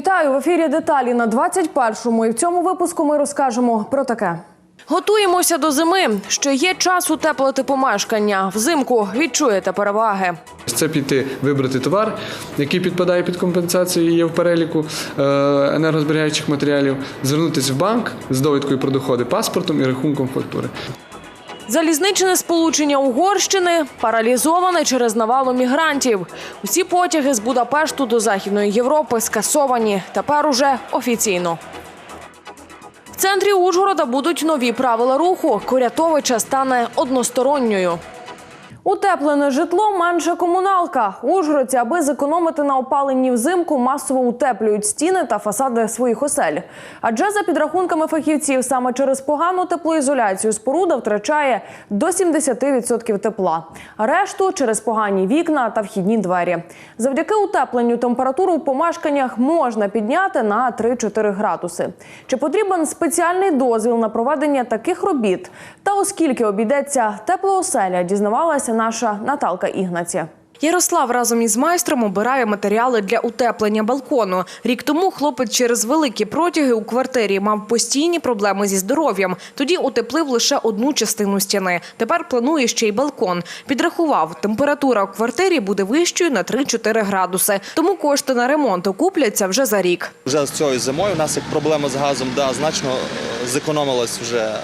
Вітаю в ефірі. Деталі на 21-му. І в цьому випуску ми розкажемо про таке. Готуємося до зими. Ще є час утеплити помешкання. Взимку відчуєте переваги. Це піти вибрати товар, який підпадає під компенсацію, і є в переліку е, енергозберігаючих матеріалів, звернутися в банк з довідкою про доходи, паспортом і рахунком фактури. Залізничне сполучення Угорщини паралізоване через навалу мігрантів. Усі потяги з Будапешту до Західної Європи скасовані. Тепер уже офіційно. В центрі Ужгорода будуть нові правила руху. Корятовича стане односторонньою. Утеплене житло менше комуналка. Ужгородці, аби зекономити на опаленні взимку, масово утеплюють стіни та фасади своїх осель. Адже за підрахунками фахівців, саме через погану теплоізоляцію споруда втрачає до 70% тепла. Решту через погані вікна та вхідні двері. Завдяки утепленню температуру в помешканнях можна підняти на 3-4 градуси. Чи потрібен спеціальний дозвіл на проведення таких робіт? Та оскільки обійдеться теплооселя, дізнавалася наша Наталка Ігнаці. Ярослав разом із майстром обирає матеріали для утеплення балкону. Рік тому хлопець через великі протяги у квартирі мав постійні проблеми зі здоров'ям. Тоді утеплив лише одну частину стіни. Тепер планує ще й балкон. Підрахував, температура у квартирі буде вищою на 3-4 градуси. Тому кошти на ремонт окупляться вже за рік. Вже з цією зимою у нас як проблема з газом, да, значно е, зекономилось вже е,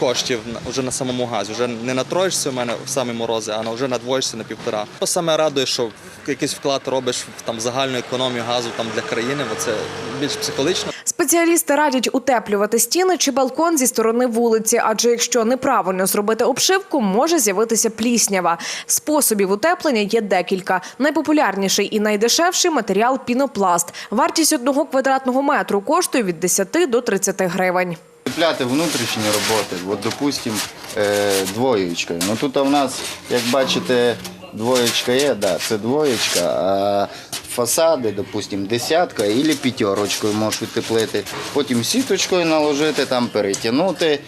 коштів вже на самому газі. Вже не на троєчці у мене в самі морози, а вже на двоєчці, на півтора. То саме радує, що якийсь вклад робиш в там загальну економію газу там для країни, бо це більш психологічно. Спеціалісти радять утеплювати стіни чи балкон зі сторони вулиці, адже якщо неправильно зробити обшивку, може з'явитися пліснява. Способів утеплення є декілька. Найпопулярніший і найдешевший матеріал пінопласт. Вартість одного квадратного метру коштує від 10 до 30 гривень. Пляти внутрішні роботи, от, допустим, е, двоєчкою. Ну тут у нас, як бачите, двоєчка є, да, це двоєчка, а фасади, допустим, десятка або п'ятерочкою можеш утеплити. Потім сіточкою наложити, там перетягнути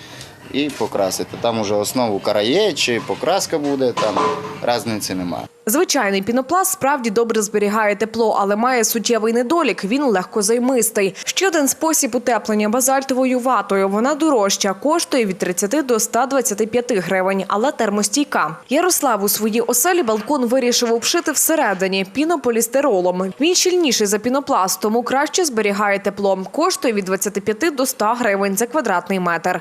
і покрасити. Там уже основу карає чи покраска буде, там різниці немає. Звичайний пінопласт справді добре зберігає тепло, але має суттєвий недолік. Він легкозаймистий. Ще один спосіб утеплення базальтовою ватою. Вона дорожча, коштує від 30 до 125 гривень, але термостійка. Ярослав у своїй оселі балкон вирішив обшити всередині пінополістиролом. Він щільніший за пінопласт, тому краще зберігає тепло. Коштує від 25 до 100 гривень за квадратний метр.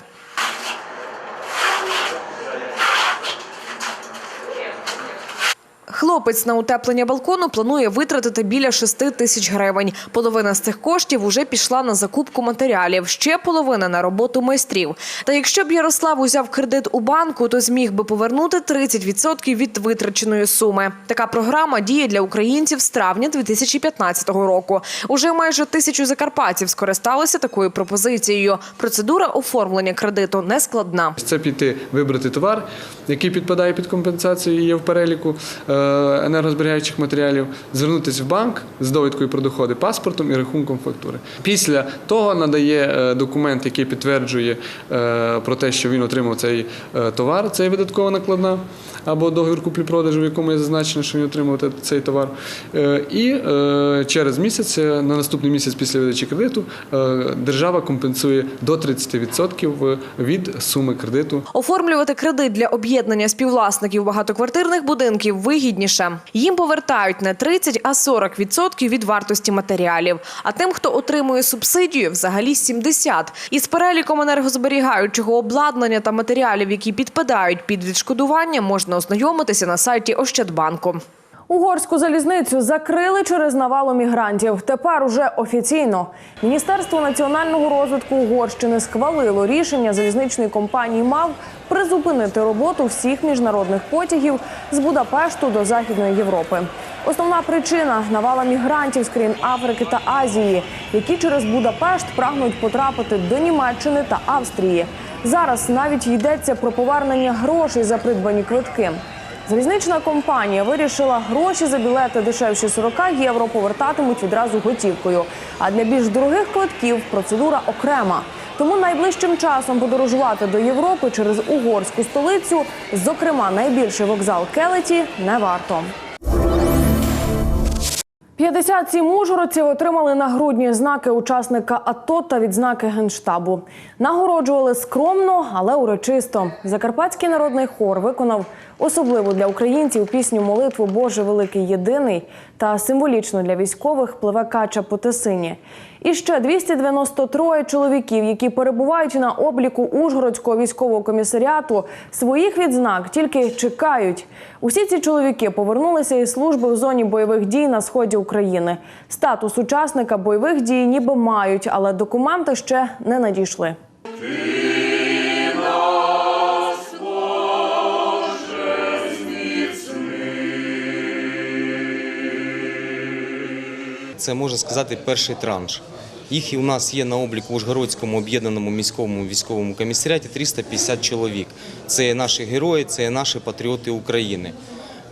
Хлопець на утеплення балкону планує витратити біля 6 тисяч гривень. Половина з цих коштів уже пішла на закупку матеріалів, ще половина на роботу майстрів. Та якщо б Ярослав узяв кредит у банку, то зміг би повернути 30% від витраченої суми. Така програма діє для українців з травня 2015 року. Уже майже тисячу закарпатців скористалися такою пропозицією. Процедура оформлення кредиту не складна. Це піти вибрати товар, який підпадає під компенсацію, і є в переліку е, енергозберігаючих матеріалів, звернутися в банк з довідкою про доходи, паспортом і рахунком фактури. Після того надає е, документ, який підтверджує е, про те, що він отримав цей е, товар, це є накладна або договір куплі-продажу, в якому є зазначено, що він отримав цей товар. Е, І е, через місяць, е, на наступний місяць після видачі кредиту, е, держава компенсує до 30% від суми кредиту. Оформлювати кредит для об'єднання співвласників багатоквартирних будинків вигідніше. Їм повертають не 30, а 40% від вартості матеріалів. А тим, хто отримує субсидію, взагалі 70. Із переліком енергозберігаючого обладнання та матеріалів, які підпадають під відшкодування, можна ознайомитися на сайті Ощадбанку. Угорську залізницю закрили через навалу мігрантів. Тепер уже офіційно Міністерство національного розвитку Угорщини схвалило рішення залізничної компанії МАВ призупинити роботу всіх міжнародних потягів з Будапешту до Західної Європи. Основна причина навала мігрантів з країн Африки та Азії, які через Будапешт прагнуть потрапити до Німеччини та Австрії. Зараз навіть йдеться про повернення грошей за придбані квитки. Залізнична компанія вирішила гроші за білети дешевші 40 євро повертатимуть відразу готівкою. А для більш дорогих квитків процедура окрема. Тому найближчим часом подорожувати до Європи через угорську столицю, зокрема найбільший вокзал Келеті, не варто. 57 ужгородців отримали нагрудні знаки учасника АТО та відзнаки генштабу. Нагороджували скромно, але урочисто. Закарпатський народний хор виконав особливу для українців пісню молитву Боже великий єдиний та символічно для військових пливе кача по тесині. І ще 293 чоловіків, які перебувають на обліку Ужгородського військового комісаріату, своїх відзнак тільки чекають. Усі ці чоловіки повернулися із служби в зоні бойових дій на сході України. Статус учасника бойових дій ніби мають, але документи ще не надійшли. Це можна сказати перший транш. Їх у нас є на обліку в Ужгородському об'єднаному міському військовому комісаріаті 350 чоловік. Це наші герої, це наші патріоти України.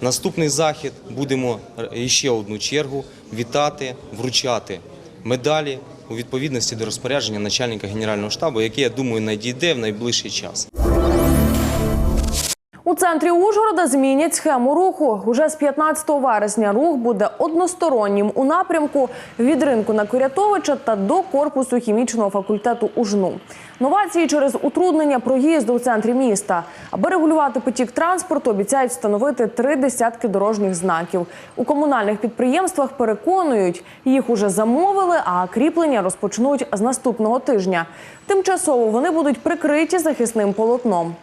Наступний захід будемо е, ще одну чергу вітати, вручати медалі у відповідності до розпорядження начальника генерального штабу, яке я думаю надійде в найближчий час. У центрі Ужгорода змінять схему руху. Уже з 15 вересня рух буде одностороннім у напрямку від ринку на Курятовича та до корпусу хімічного факультету УЖНУ. Новації через утруднення проїзду у центрі міста. Аби регулювати потік транспорту, обіцяють встановити три десятки дорожніх знаків. У комунальних підприємствах переконують, їх уже замовили, а кріплення розпочнуть з наступного тижня. Тимчасово вони будуть прикриті захисним полотном.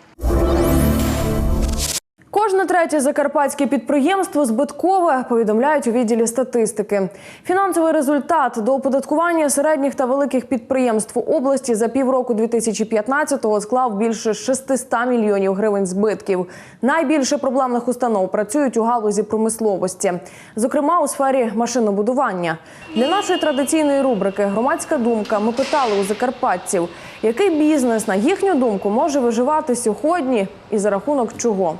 Кожне третє закарпатське підприємство збиткове повідомляють у відділі статистики. Фінансовий результат до оподаткування середніх та великих підприємств області за півроку 2015-го склав більше 600 мільйонів гривень збитків. Найбільше проблемних установ працюють у галузі промисловості, зокрема у сфері машинобудування. Для нашої традиційної рубрики Громадська думка ми питали у закарпатців, який бізнес, на їхню думку, може виживати сьогодні і за рахунок чого.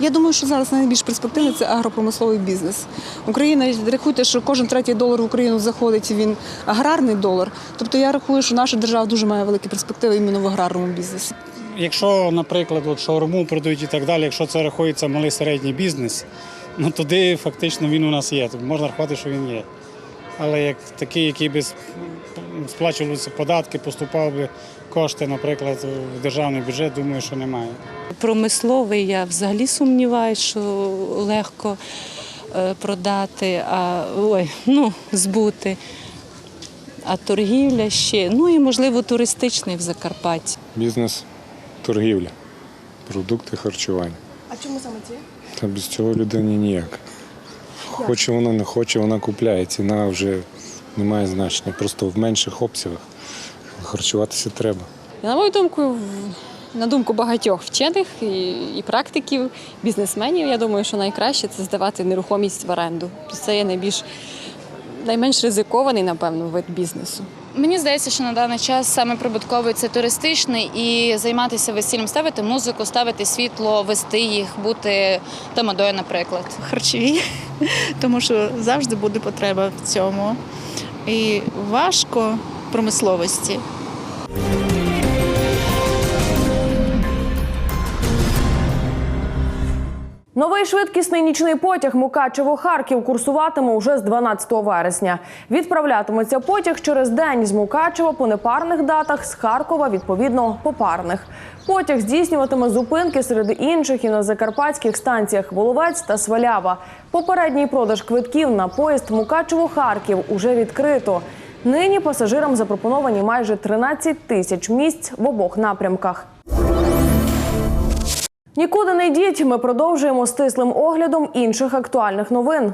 Я думаю, що зараз найбільш перспективний це агропромисловий бізнес. Україна рахуйте, що кожен третій долар в Україну заходить, він аграрний долар. Тобто я рахую, що наша держава дуже має великі перспективи іменно в аграрному бізнесі. Якщо, наприклад, от шаурму продають і так далі, якщо це рахується малий середній бізнес, ну тоді фактично він у нас є. Тобто можна рахувати, що він є. Але як такий, який би сплачувалися податки, поступав би кошти, наприклад, в державний бюджет, думаю, що немає. Промисловий я взагалі сумніваюся, що легко е, продати, а ой, ну, збути. А торгівля ще, ну і можливо туристичний в Закарпатті. Бізнес, торгівля, продукти харчування. А чому саме ці? Та без цього людині ніяк. Хоче вона, не хоче, вона купляє. Ціна вже не має значення. Просто в менших обсягах харчуватися треба. На мою думку, на думку багатьох вчених і, і практиків, бізнесменів, я думаю, що найкраще це здавати нерухомість в оренду. Це є найбільш найменш ризикований, напевно, вид бізнесу. Мені здається, що на даний час саме прибутковий це туристичний і займатися весіллям, ставити музику, ставити світло, вести їх, бути тамадою, наприклад. харчові, тому що завжди буде потреба в цьому. І важко промисловості. Новий швидкісний нічний потяг Мукачево-Харків курсуватиме уже з 12 вересня. Відправлятиметься потяг через день з Мукачева по непарних датах, з Харкова відповідно по парних. Потяг здійснюватиме зупинки серед інших і на закарпатських станціях Воловець та Свалява. Попередній продаж квитків на поїзд Мукачево-Харків уже відкрито. Нині пасажирам запропоновані майже 13 тисяч місць в обох напрямках. Нікуди не йдіть. Ми продовжуємо стислим оглядом інших актуальних новин.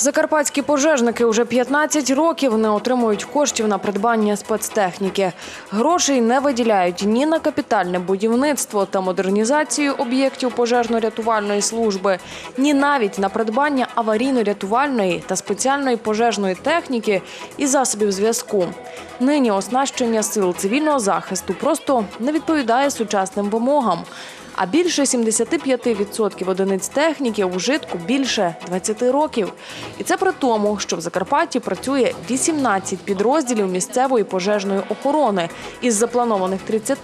Закарпатські пожежники уже 15 років не отримують коштів на придбання спецтехніки. Грошей не виділяють ні на капітальне будівництво та модернізацію об'єктів пожежно-рятувальної служби, ні навіть на придбання аварійно-рятувальної та спеціальної пожежної техніки і засобів зв'язку. Нині оснащення сил цивільного захисту просто не відповідає сучасним вимогам. А більше 75% одиниць техніки у вжитку більше 20 років. І це при тому, що в Закарпатті працює 18 підрозділів місцевої пожежної охорони із запланованих 30,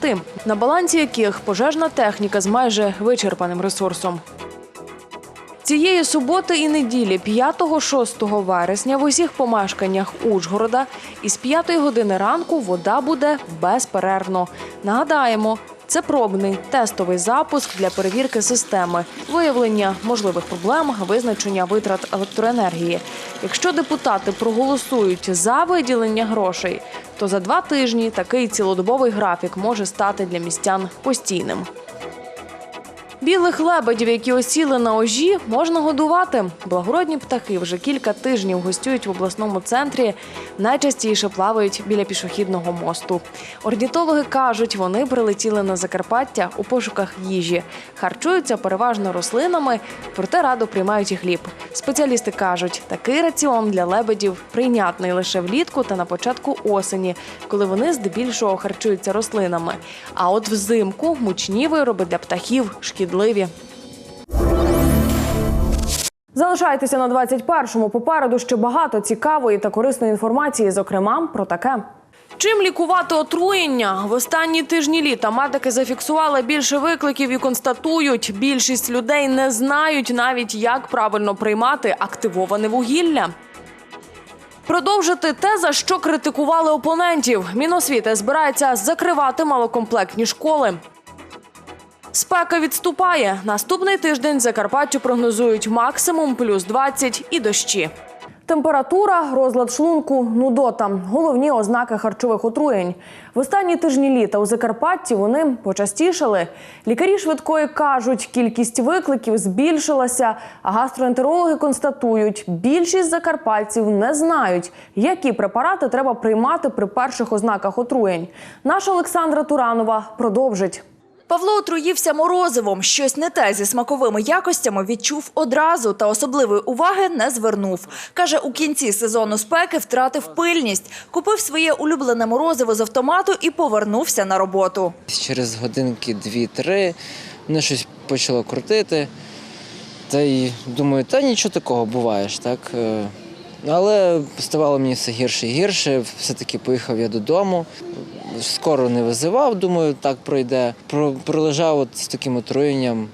на балансі яких пожежна техніка з майже вичерпаним ресурсом. Цієї суботи і неділі, 5-6 вересня, в усіх помешканнях Ужгорода із 5 години ранку вода буде безперервно. Нагадаємо, це пробний тестовий запуск для перевірки системи, виявлення можливих проблем, визначення витрат електроенергії. Якщо депутати проголосують за виділення грошей, то за два тижні такий цілодобовий графік може стати для містян постійним. Білих лебедів, які осіли на ожі, можна годувати. Благородні птахи вже кілька тижнів гостюють в обласному центрі. Найчастіше плавають біля пішохідного мосту. Орнітологи кажуть, вони прилетіли на Закарпаття у пошуках їжі. Харчуються переважно рослинами, проте радо приймають і хліб. Спеціалісти кажуть, такий раціон для лебедів прийнятний лише влітку та на початку осені, коли вони здебільшого харчуються рослинами. А от взимку мучні вироби для птахів шкідливі. Залишайтеся на 21-му. Попереду ще багато цікавої та корисної інформації, зокрема про таке. Чим лікувати отруєння? В останні тижні літа медики зафіксували більше викликів і констатують, більшість людей не знають навіть, як правильно приймати активоване вугілля. Продовжити те, за що критикували опонентів. Міносвіти збирається закривати малокомплектні школи. Спека відступає. Наступний тиждень Закарпаттю прогнозують максимум плюс 20 і дощі. Температура, розлад шлунку, нудота головні ознаки харчових отруєнь. В останні тижні літа у Закарпатті вони почастішали. Лікарі швидкої кажуть, кількість викликів збільшилася, а гастроентерологи констатують, більшість закарпатців не знають, які препарати треба приймати при перших ознаках отруєнь. Наша Олександра Туранова продовжить. Павло отруївся морозивом. Щось не те зі смаковими якостями відчув одразу та особливої уваги не звернув. Каже, у кінці сезону спеки втратив пильність, купив своє улюблене морозиво з автомату і повернувся на роботу. Через годинки дві-три мене щось почало крутити. Та й думаю, та нічого такого буває ж, так. Але ставало мені все гірше і гірше. Все-таки поїхав я додому. Скоро не визивав, думаю, так пройде. Про- Пролежав от з таким отруєнням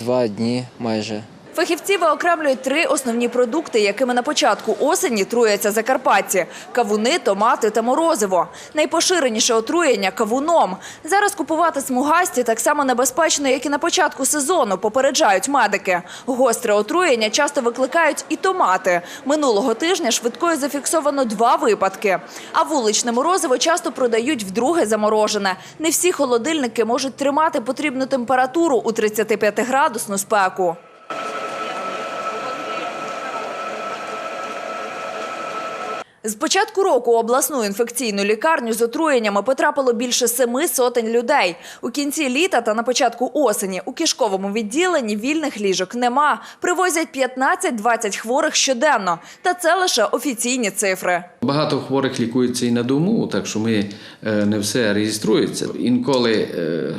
два дні майже. Фахівці виокремлюють три основні продукти, якими на початку осені труяться закарпатці: кавуни, томати та морозиво. Найпоширеніше отруєння кавуном. Зараз купувати смугасті так само небезпечно, як і на початку сезону. Попереджають медики. Гостре отруєння часто викликають і томати. Минулого тижня швидкою зафіксовано два випадки. А вуличне морозиво часто продають вдруге заморожене. Не всі холодильники можуть тримати потрібну температуру у 35-градусну спеку. З початку року у обласну інфекційну лікарню з отруєннями потрапило більше семи сотень людей. У кінці літа та на початку осені у кишковому відділенні вільних ліжок нема. Привозять 15-20 хворих щоденно. Та це лише офіційні цифри. Багато хворих лікується і на дому, так що ми е, не все реєструється. Інколи е,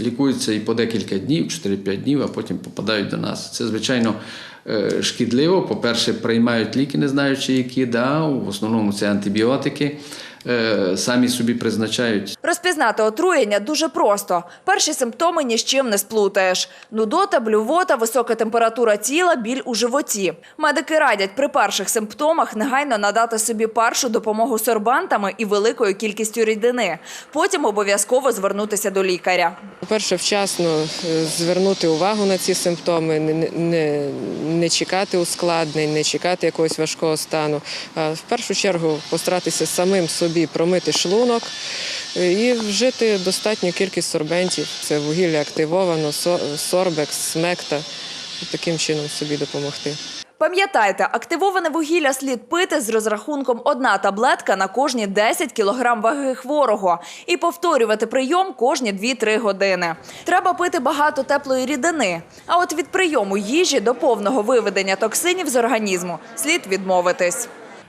лікуються і по декілька днів, 4-5 днів, а потім попадають до нас. Це звичайно е, шкідливо. По-перше, приймають ліки, не знаючи, які да, в основному це антибіотики. Е, Самі собі призначають Розпізнати отруєння дуже просто. Перші симптоми ні з чим не сплутаєш. Нудота, блювота, висока температура тіла, біль у животі. Медики радять при перших симптомах негайно надати собі першу допомогу сорбантами і великою кількістю рідини. Потім обов'язково звернутися до лікаря. По-перше, вчасно е, звернути увагу на ці симптоми, не, не- не, не чекати ускладнень, не чекати якогось важкого стану. В першу чергу постаратися самим собі промити шлунок і вжити достатню кількість сорбентів. Це вугілля активовано, со- сорбекс, смекта. Таким чином собі допомогти. Пам'ятайте, активоване вугілля слід пити з розрахунком одна таблетка на кожні 10 кг ваги хворого і повторювати прийом кожні 2-3 години. Треба пити багато теплої рідини. А от від прийому їжі до повного виведення токсинів з організму слід відмовитись.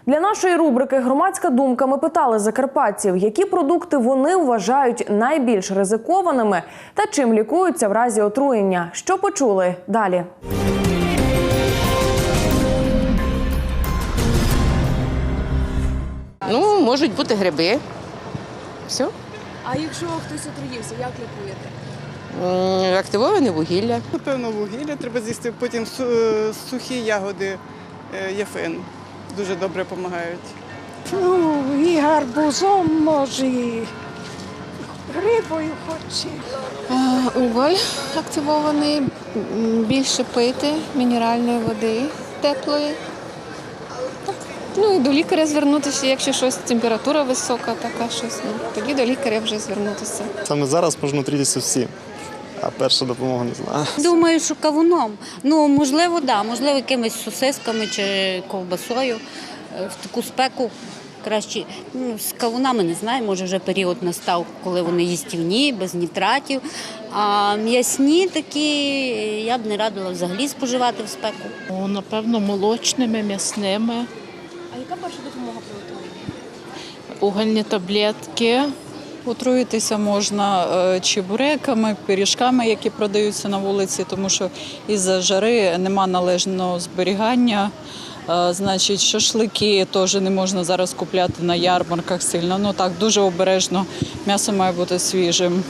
Для нашої рубрики Громадська думка ми питали закарпатців, які продукти вони вважають найбільш ризикованими та чим лікуються в разі отруєння. Що почули далі? Ну, можуть бути гриби. Все. А якщо хтось отруївся, як лікуєте? М, Активоване вугілля. Напевно, вугілля треба з'їсти, потім су- сухі ягоди е, яфин дуже добре допомагають. Ну, і гарбузом може, і рибою хоч. Уголь активований, більше пити мінеральної води теплої. Так. Ну і до лікаря звернутися, якщо щось температура висока, така щось. Ну, тоді до лікаря вже звернутися. Саме зараз можна трітися всі, а перша допомога не знаю. Думаю, що кавуном. Ну, можливо, да, можливо, якимись сосисками чи ковбасою Е, в таку спеку. Краще ну, з кавунами не знаю, може вже період настав, коли вони їстівні, без нітратів. А м'ясні такі я б не радила взагалі споживати в спеку. Ну, напевно, молочними, м'ясними, А яка перша допомога при отруєнні? угольні таблетки. Отруїтися можна е, чебуреками, пиріжками, які продаються на вулиці, тому що із-за жари нема належного зберігання. Е, Значить, шашлики теж не можна зараз купляти на ярмарках сильно. Ну так дуже обережно. М'ясо має бути свіжим.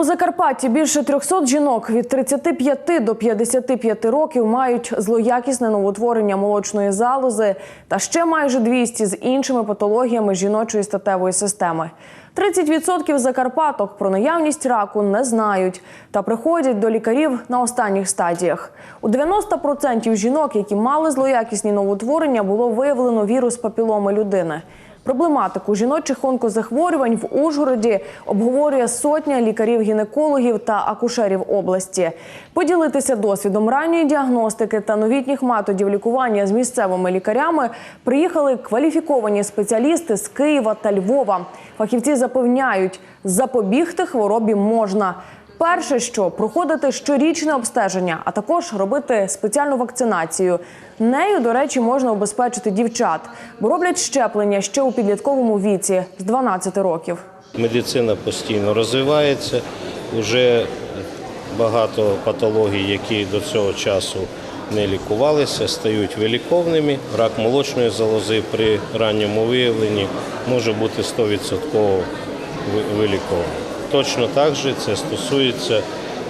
У Закарпатті більше 300 жінок від 35 до 55 років мають злоякісне новотворення молочної залози та ще майже 200 з іншими патологіями жіночої статевої системи. 30% закарпаток про наявність раку не знають та приходять до лікарів на останніх стадіях. У 90% жінок, які мали злоякісні новотворення, було виявлено вірус папіломи людини. Проблематику жіночих онкозахворювань в Ужгороді обговорює сотня лікарів-гінекологів та акушерів області. Поділитися досвідом ранньої діагностики та новітніх методів лікування з місцевими лікарями приїхали кваліфіковані спеціалісти з Києва та Львова. Фахівці запевняють, запобігти хворобі можна. Перше, що проходити щорічне обстеження, а також робити спеціальну вакцинацію. Нею, до речі, можна обезпечити дівчат, бо роблять щеплення ще у підлітковому віці з 12 років. Медицина постійно розвивається. Уже багато патологій, які до цього часу не лікувалися, стають виліковними. Рак молочної залози при ранньому виявленні може бути 100% ви- вилікований. Точно так же це стосується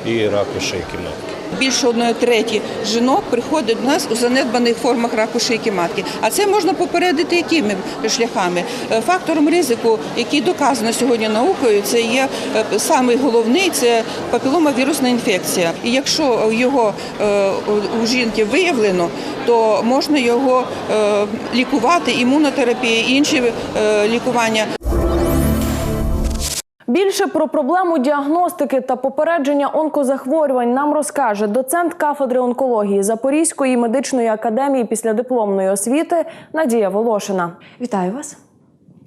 і раку шийки матки. Більше одної треті жінок приходить до нас у занедбаних формах раку шийки матки. А це можна попередити якими шляхами? Е, Фактором ризику, який доказано сьогодні наукою, це є е, самий головний це папіломавірусна інфекція. І якщо його е, у- жінки виявлено, то можна його лікувати, імунотерапія, інші лікування. Більше про проблему діагностики та попередження онкозахворювань нам розкаже доцент кафедри онкології Запорізької медичної академії післядипломної освіти Надія Волошина. Вітаю вас.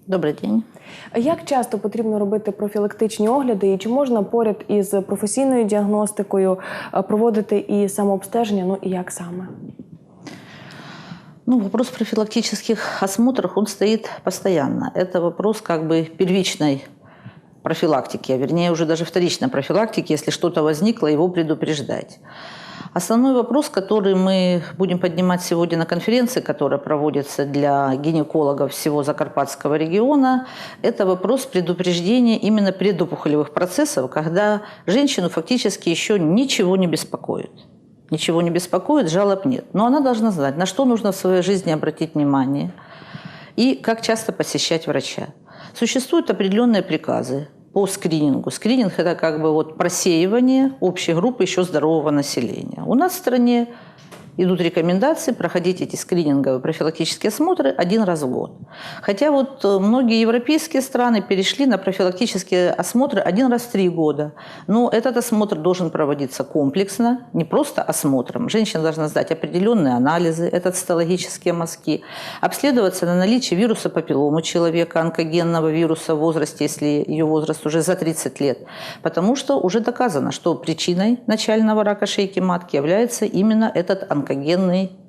Добрий день. Як часто потрібно робити профілактичні огляди, і чи можна поряд із професійною діагностикою е, проводити і самообстеження? Ну і як саме? Ну, вопрос профилактических осмотров, он стоит постоянно. Это вопрос как бы первичной профилактики, а вернее уже даже вторичной профилактики, если что-то возникло, его предупреждать. Основной вопрос, который мы будем поднимать сегодня на конференции, которая проводится для гинекологов всего Закарпатского региона, это вопрос предупреждения именно предопухолевых процессов, когда женщину фактически еще ничего не беспокоит. Ничего не беспокоит, жалоб нет. Но она должна знать, на что нужно в своей жизни обратить внимание и как часто посещать врача. Существуют определенные приказы по скринингу. Скрининг – это как бы вот просеивание общей группы еще здорового населения. У нас в стране идут рекомендации проходить эти скрининговые профилактические осмотры один раз в год. Хотя вот э, многие европейские страны перешли на профилактические осмотры один раз в три года. Но этот осмотр должен проводиться комплексно, не просто осмотром. Женщина должна сдать определенные анализы, это цитологические мазки, обследоваться на наличие вируса папиллома человека, онкогенного вируса в возрасте, если ее возраст уже за 30 лет. Потому что уже доказано, что причиной начального рака шейки матки является именно этот онкогенный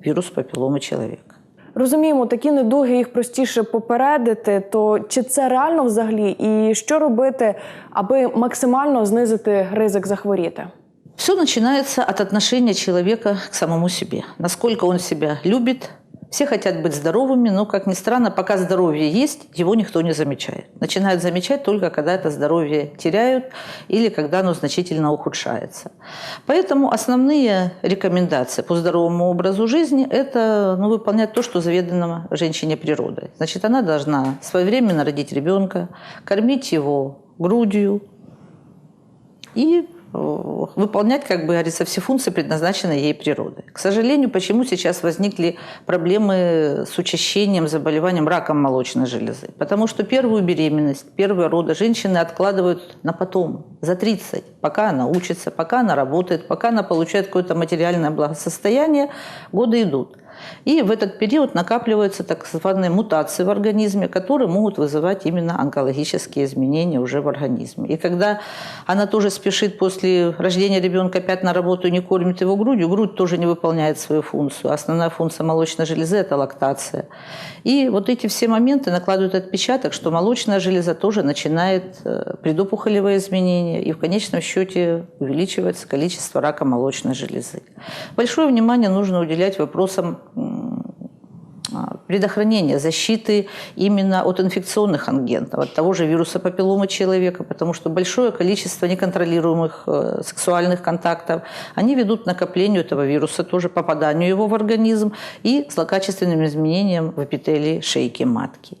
вирус папиллома чоловіка. Розуміємо, такі недуги їх простіше попередити. То чи це реально взагалі? І що робити, аби максимально знизити ризик захворіти? Все начинается от отношения человека к самому себе. Насколько он себя любит. Все хотят быть здоровыми, но, как ни странно, пока здоровье есть, его никто не замечает. Начинают замечать только, когда это здоровье теряют или когда оно значительно ухудшается. Поэтому основные рекомендации по здоровому образу жизни – это ну, выполнять то, что заведено женщине природой. Значит, она должна своевременно родить ребенка, кормить его грудью, и выполнять, как бы говорится, все функции, предназначенные ей природой. К сожалению, почему сейчас возникли проблемы с учащением, заболеванием раком молочной железы? Потому что первую беременность, первые роды женщины откладывают на потом, за 30, пока она учится, пока она работает, пока она получает какое-то материальное благосостояние, годы идут. И в этот период накапливаются так званые мутации в организме, которые могут вызывать именно онкологические изменения уже в организме. И когда она тоже спешит после рождения ребенка опять на работу и не кормит его грудью, грудь тоже не выполняет свою функцию. Основная функция молочной железы – это лактация. И вот эти все моменты накладывают отпечаток, что молочная железа тоже начинает э, предопухолевые изменения, и в конечном счете увеличивается количество рака молочной железы. Большое внимание нужно уделять вопросам предохранения, защиты именно от инфекционных ангентов, от того же вируса папиллома человека, потому что большое количество неконтролируемых э, сексуальных контактов, они ведут к накоплению этого вируса, тоже попаданию его в организм и злокачественным изменениям в эпителии шейки матки.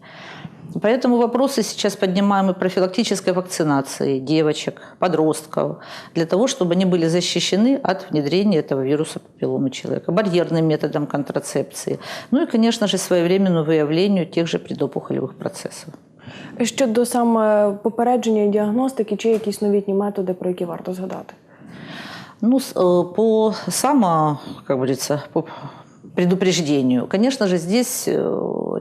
Поэтому вопросы сейчас поднимаем и профилактической вакцинации девочек, подростков, для того, чтобы они были защищены от внедрения этого вируса папилломы человека, барьерным методом контрацепции, ну и, конечно же, своевременному выявлению тех же предопухолевых процессов. Щодо саме попередження і діагностики, чи якісь новітні методи, про які варто згадати? Ну, с- э, по само, как говорится, по предупреждению. Конечно же, здесь э,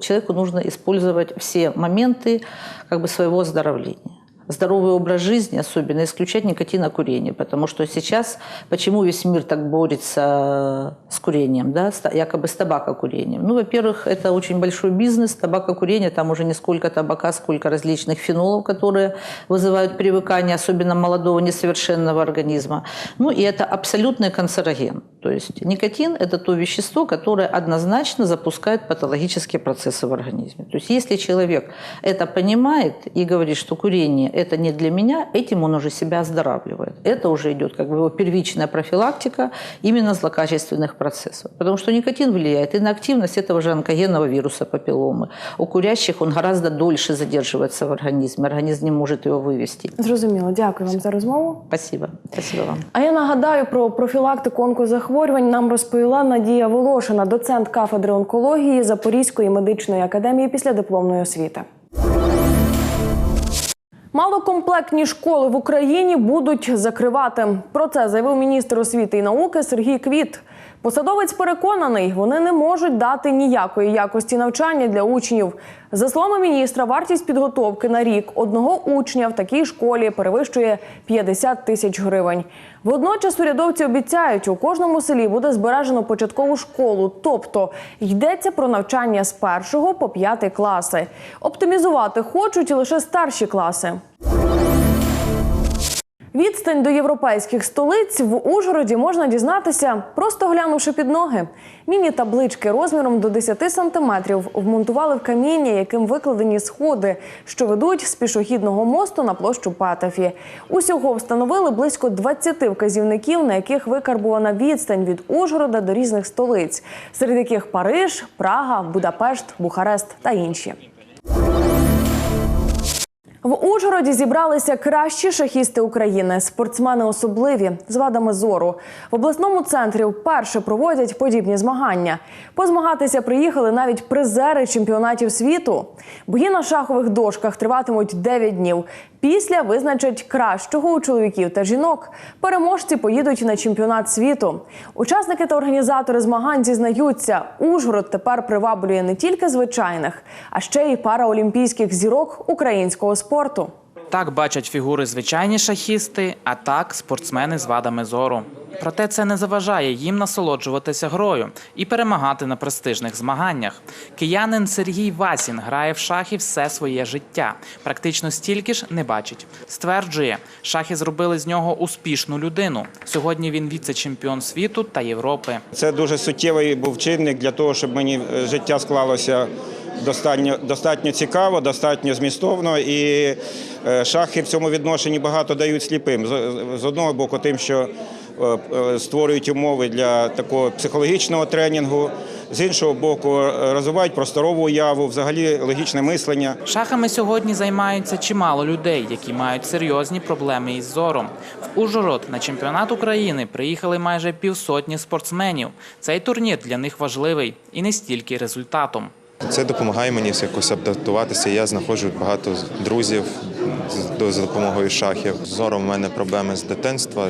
человеку нужно использовать все моменты как бы своего оздоровления. Здоровый образ жизни, особенно исключать никотинокурение, потому что сейчас, почему весь мир так борется с курением, да, якобы с табакокурением? Ну, во-первых, это очень большой бизнес, табакокурение, там уже не сколько табака, сколько различных фенолов, которые вызывают привыкание, особенно молодого несовершенного организма. Ну, и это абсолютный канцероген. То есть никотин – это то вещество, которое однозначно запускает патологические процессы в организме. То есть если человек это понимает и говорит, что курение – это не для меня, этим он уже себя оздоравливает. Это уже идет как бы его первичная профилактика именно злокачественных процессов. Потому что никотин влияет и на активность этого же онкогенного вируса папилломы. У курящих он гораздо дольше задерживается в организме, организм не может его вывести. Зрозуміло, дякую вам за розмову. Спасибо. Спасибо вам. А я нагадаю про профілактику онкозахворювань нам розповіла Надія Волошина, доцент кафедри онкології Запорізької медичної академії післядипломної освіти. Малокомплектні школи в Україні будуть закривати. Про це заявив міністр освіти і науки Сергій Квіт. Посадовець переконаний, вони не можуть дати ніякої якості навчання для учнів. За словами міністра, вартість підготовки на рік одного учня в такій школі перевищує 50 тисяч гривень. Водночас урядовці обіцяють, у кожному селі буде збережено початкову школу, тобто йдеться про навчання з першого по п'ятий класи. Оптимізувати хочуть лише старші класи. Відстань до європейських столиць в Ужгороді можна дізнатися, просто глянувши під ноги. Міні-таблички розміром до 10 сантиметрів вмонтували в каміння, яким викладені сходи, що ведуть з пішохідного мосту на площу Патефі. Усього встановили близько 20 вказівників, на яких викарбувана відстань від Ужгорода до різних столиць, серед яких Париж, Прага, Будапешт, Бухарест та інші. В Ужгороді зібралися кращі шахісти України, спортсмени особливі з вадами зору. В обласному центрі вперше проводять подібні змагання. Позмагатися приїхали навіть призери чемпіонатів світу. Бої на шахових дошках триватимуть 9 днів. Після визначать кращого у чоловіків та жінок. Переможці поїдуть на чемпіонат світу. Учасники та організатори змагань зізнаються, Ужгород тепер приваблює не тільки звичайних, а ще й параолімпійських зірок українського спорту. Так бачать фігури звичайні шахісти, а так спортсмени з вадами зору. Проте це не заважає їм насолоджуватися грою і перемагати на престижних змаганнях. Киянин Сергій Васін грає в шахи все своє життя. Практично стільки ж не бачить. Стверджує, шахи зробили з нього успішну людину. Сьогодні він віце-чемпіон світу та Європи. Це дуже суттєвий був чинник для того, щоб мені е, життя склалося достатньо, достатньо цікаво, достатньо змістовно. І е, шахи в цьому відношенні багато дають сліпим. З, одного боку, тим, що е, е, створюють умови для такого психологічного тренінгу. З іншого боку, розвивають просторову уяву, взагалі логічне мислення. Шахами сьогодні займаються чимало людей, які мають серйозні проблеми із зором. В Ужгород на чемпіонат України приїхали майже півсотні спортсменів. Цей турнір для них важливий і не стільки результатом. Це допомагає мені якось адаптуватися. Я знаходжу багато друзів за допомогою шахів. Зором в мене проблеми з дитинства,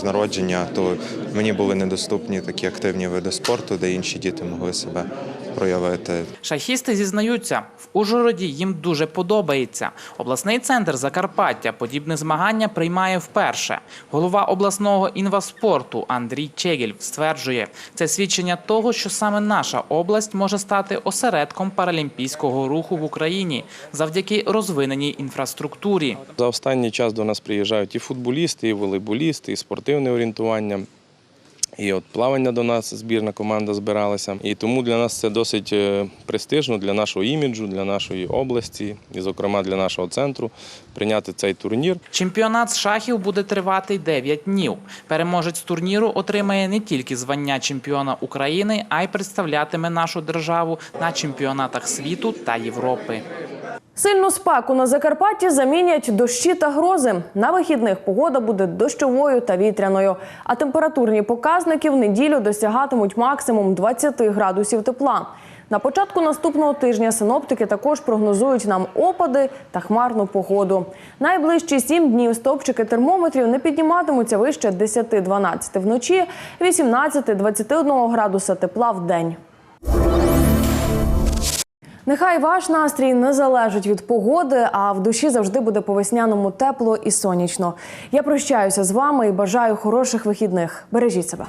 з народження, то мені були недоступні такі активні види спорту, де інші діти могли себе проявити. Шахісти зізнаються, в Ужгороді їм дуже подобається. Обласний центр Закарпаття подібне змагання приймає вперше. Голова обласного інваспорту Андрій Чегіль стверджує, це свідчення того, що саме наша область може стати осередком паралімпійського руху в Україні завдяки розвиненій інфраструктурі. За останній час до нас приїжджають і футболісти, і волейболісти, і спортивне орієнтування. І от плавання до нас збірна команда збиралася. І тому для нас це досить е, престижно для нашого іміджу, для нашої області, і, зокрема, для нашого центру прийняти цей турнір. Чемпіонат з шахів буде тривати 9 днів. Переможець турніру отримає не тільки звання чемпіона України, а й представлятиме нашу державу на чемпіонатах світу та Європи. Сильну спеку на Закарпатті замінять дощі та грози. На вихідних погода буде дощовою та вітряною. А температурні показники в неділю досягатимуть максимум 20 градусів тепла. На початку наступного тижня синоптики також прогнозують нам опади та хмарну погоду. Найближчі сім днів стовпчики термометрів не підніматимуться вище 10-12 вночі, 18-21 градуса тепла в день. Нехай ваш настрій не залежить від погоди, а в душі завжди буде по весняному тепло і сонячно. Я прощаюся з вами і бажаю хороших вихідних. Бережіть себе.